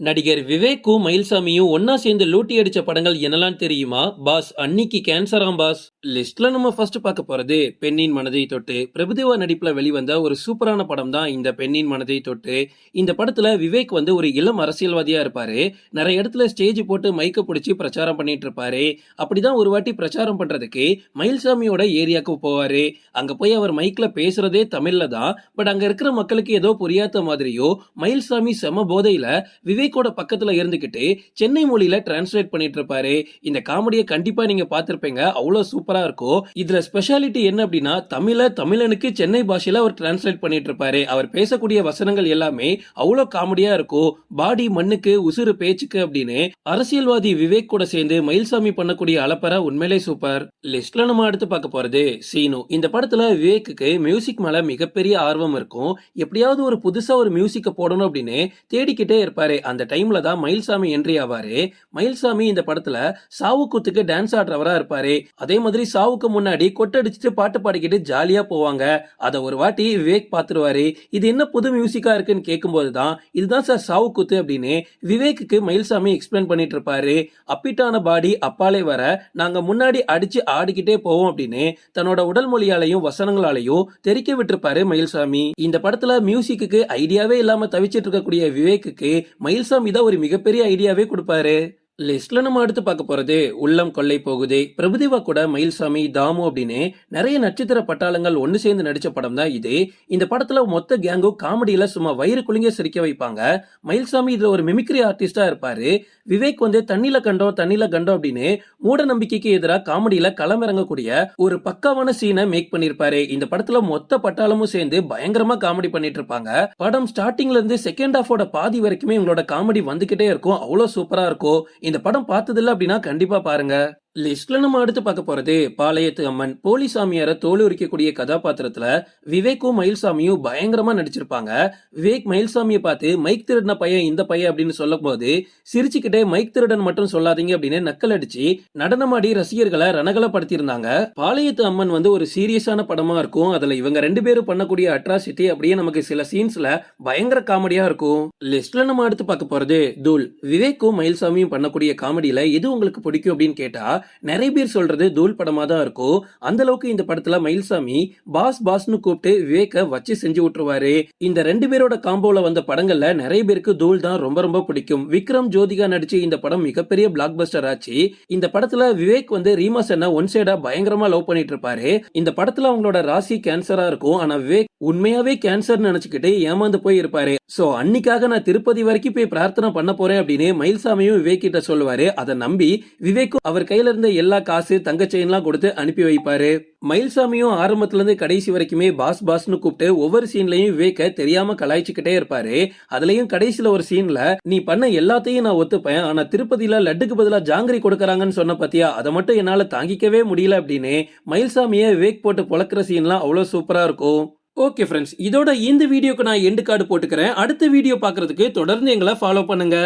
நடிகர் விவேக்கும் மயில்சாமியும் ஒன்னா சேர்ந்து லூட்டி அடிச்ச படங்கள் என்னலாம் தெரியுமா? பாஸ் அன்னிக்கு கேன்சராம் பாஸ். லிஸ்ட்ல நம்ம ஃபர்ஸ்ட் பார்க்க போறது பெண்ணின் மனதை தொட்டு. பிரபுதேவா நடிப்புல வெளிவந்த ஒரு சூப்பரான படம் தான் இந்த பெண்ணின் மனதை தொட்டு. இந்த படத்துல விவேக் வந்து ஒரு இளம் அரசியல்வாதியா இருப்பாரு. நிறைய இடத்துல ஸ்டேஜ் போட்டு மைக்க பிடிச்சி பிரச்சாரம் பண்ணிட்டு இருப்பாரு. அப்படிதான் ஒரு வாட்டி பிரச்சாரம் பண்றதுக்கு மயில்சாமியோட ஏரியாவுக்கு போவாரு. அங்க போய் அவர் மைக்ல பேசுறதே தமிழ்ல தான். பட் அங்க இருக்கிற மக்களுக்கு ஏதோ புரியாத மாதிரியோ மயில்சாமி செம போதையில விவேக்கோட பக்கத்துல இருந்துகிட்டு சென்னை மொழியில டிரான்ஸ்லேட் பண்ணிட்டு இருப்பாரு. இந்த காமெடியை கண்டிப்பா நீங்க பாத்திருப்பீங்க அவ்வளவு சூப்பரா இருக்கும் இதுல ஸ்பெஷாலிட்டி என்ன அப்படின்னா தமிழ தமிழனுக்கு சென்னை பாஷையில அவர் டிரான்ஸ்லேட் பண்ணிட்டு இருப்பாரு. அவர் பேசக்கூடிய வசனங்கள் எல்லாமே அவ்வளவு காமெடியா இருக்கும் பாடி மண்ணுக்கு உசுறு பேச்சுக்கு அப்படின்னு அரசியல்வாதி விவேக் கூட சேர்ந்து மயில்சாமி பண்ணக்கூடிய அலப்பற உண்மையிலே சூப்பர். லிஸ்ட்ல நம்ம அடுத்து பார்க்க போறது சீனு. இந்த படத்துல விவேக்குக்கு மியூசிக் மேல மிகப்பெரிய ஆர்வம் இருக்கும். எப்படியாவது ஒரு புதுசா ஒரு மியூசிக்க போடணும் அப்படின்னு தேடிக்கிட்டே இருப்பாரு. அந்த டைம்ல தான் மயில்சாமி என்ட்ரி ஆவாரு. மயில்சாமி இந்த படத்துல சாவு டான்ஸ் ஆடுறவரா இருப்பாரு. அதே மாதிரி சாவுக்கு முன்னாடி கொட்டடிச்சிட்டு பாட்டு பாடிக்கிட்டு ஜாலியா போவாங்க. அதை ஒரு வாட்டி விவேக் பாத்துருவாரு. இது என்ன புது மியூசிக்கா இருக்குன்னு கேட்கும்போது தான் இதுதான் சார் சாவு அப்படின்னு விவேக்குக்கு மயில்சாமி எக்ஸ்பிளைன் பண்ணிட்டு இருப்பாரு. அப்பிட்டான பாடி அப்பாலே வர நாங்க முன்னாடி அடிச்சு ஆடிக்கிட்டே போவோம் அப்படின்னு தன்னோட உடல் மொழியாலையும் வசனங்களாலையும் தெரிக்க விட்டுருப்பாரு மயில்சாமி. இந்த படத்துல மியூசிக்கு ஐடியாவே இல்லாம தவிச்சிட்டு இருக்கக்கூடிய விவேக்கு மயில் மயில்சாமி தான் ஒரு மிகப்பெரிய ஐடியாவே கொடுப்பாரு. லிஸ்ட்ல நம்ம அடுத்து பார்க்க போறது உள்ளம் கொள்ளை போகுது. பிரபுதேவா கூட மயில்சாமி தாமு அப்படின்னு நிறைய நட்சத்திர பட்டாளங்கள் ஒன்னு சேர்ந்து நடிச்ச படம் தான் இது. இந்த படத்துல மொத்த கேங்கும் காமெடியில சும்மா வயிறு குலுங்க சிரிக்க வைப்பாங்க. மயில்சாமி இதுல ஒரு மிமிக்ரி ஆர்டிஸ்டா இருப்பாரு. விவேக் வந்து தண்ணில கண்டோம் தண்ணில கண்டோம் அப்படின்னு மூட நம்பிக்கைக்கு எதிராக காமெடியில களமிறங்கக்கூடிய ஒரு பக்காவான சீனை மேக் பண்ணிருப்பாரு. இந்த படத்துல மொத்த பட்டாளமும் சேர்ந்து பயங்கரமா காமெடி பண்ணிட்டு இருப்பாங்க. படம் ஸ்டார்டிங்ல இருந்து செகண்ட் ஹாஃபோட பாதி வரைக்குமே இவங்களோட காமெடி வந்துகிட்டே இருக்கும். அவ்வளவு சூப்பரா இருக்கும். இந்த படம் பார்த்ததில்ல அப்படின்னா கண்டிப்பா பாருங்க. லிஸ்ட்ல நம்ம அடுத்து பார்க்க போறது பாளையத்து அம்மன். போலி சாமியாரை தோல் உரிக்கக்கூடிய கதாபாத்திரத்துல விவேக்கும் மயில்சாமியும் பயங்கரமா நடிச்சிருப்பாங்க. விவேக் மயில்சாமியை பார்த்து மைக் திருடின பையன் இந்த பையன் அப்படின்னு சொல்லும் போது சிரிச்சுக்கிட்டே மைக் திருடன் மட்டும் சொல்லாதீங்க அப்படின்னு நக்கல் அடிச்சு நடனமாடி ரசிகர்களை ரணகலப்படுத்தியிருந்தாங்க. பாளையத்து அம்மன் வந்து ஒரு சீரியஸான படமா இருக்கும். அதுல இவங்க ரெண்டு பேரும் பண்ணக்கூடிய அட்ராசிட்டி அப்படியே நமக்கு சில சீன்ஸ்ல பயங்கர காமெடியா இருக்கும். லிஸ்ட்ல நம்ம அடுத்து பார்க்க போறது தூள். விவேக்கும் மயில்சாமியும் பண்ணக்கூடிய காமெடியில எது உங்களுக்கு பிடிக்கும்? அப்படின்னு கேட்டா நிறைய பேர் சொல்றது தூள் படமா தான் இருக்கும் அந்த அளவுக்கு இந்த படத்துல மயில்சாமி பாஸ் பாஸ்னு கூப்பிட்டு விவேக வச்சு செஞ்சு விட்டுருவாரு. இந்த ரெண்டு பேரோட காம்போல வந்த படங்கள்ல நிறைய பேருக்கு தூள் தான் ரொம்ப ரொம்ப பிடிக்கும். விக்ரம் ஜோதிகா நடிச்சு இந்த படம் மிகப்பெரிய பிளாக் பஸ்டர் ஆச்சு. இந்த படத்துல விவேக் வந்து ரீமா சென்னை ஒன் சைடா பயங்கரமா லவ் பண்ணிட்டு இருப்பாரு. இந்த படத்துல அவங்களோட ராசி கேன்சரா இருக்கும். ஆனா விவேக் உண்மையாவே கேன்சர் நினைச்சுக்கிட்டு ஏமாந்து போய் இருப்பாரு. சோ அன்னைக்காக நான் திருப்பதி வரைக்கும் போய் பிரார்த்தனை பண்ண போறேன் அப்படின்னு மயில்சாமியும் விவேக் கிட்ட சொல்லுவாரு. அதை நம்பி விவேக்கும் அவர் கையில இருந்த எல்லா காசு தங்க செயின்லாம் கொடுத்து அனுப்பி வைப்பாரு. மயில்சாமியும் ஆரம்பத்துல இருந்து கடைசி வரைக்குமே பாஸ் பாஸ்னு கூப்பிட்டு ஒவ்வொரு சீன்லயும் விவேக்க தெரியாம கலாய்ச்சிக்கிட்டே இருப்பாரு. அதுலயும் கடைசியில ஒரு சீன்ல நீ பண்ண எல்லாத்தையும் நான் ஒத்துப்பேன். ஆனா திருப்பதியில லட்டுக்கு பதிலா ஜாங்கிரி கொடுக்கறாங்கன்னு சொன்ன பத்தியா? அதை மட்டும் என்னால தாங்கிக்கவே முடியல அப்படின்னு மயில்சாமியை விவேக் போட்டு புழக்கிற சீன்லாம் அவ்வளவு சூப்பரா இருக்கும். ஓகே ஃப்ரெண்ட்ஸ் இதோட இந்த வீடியோக்கு நான் எண்டு கார்டு போட்டுக்கிறேன். அடுத்த வீடியோ பாக்குறதுக்கு தொடர்ந்து எங்களை ஃபாலோ பண்ணுங்க.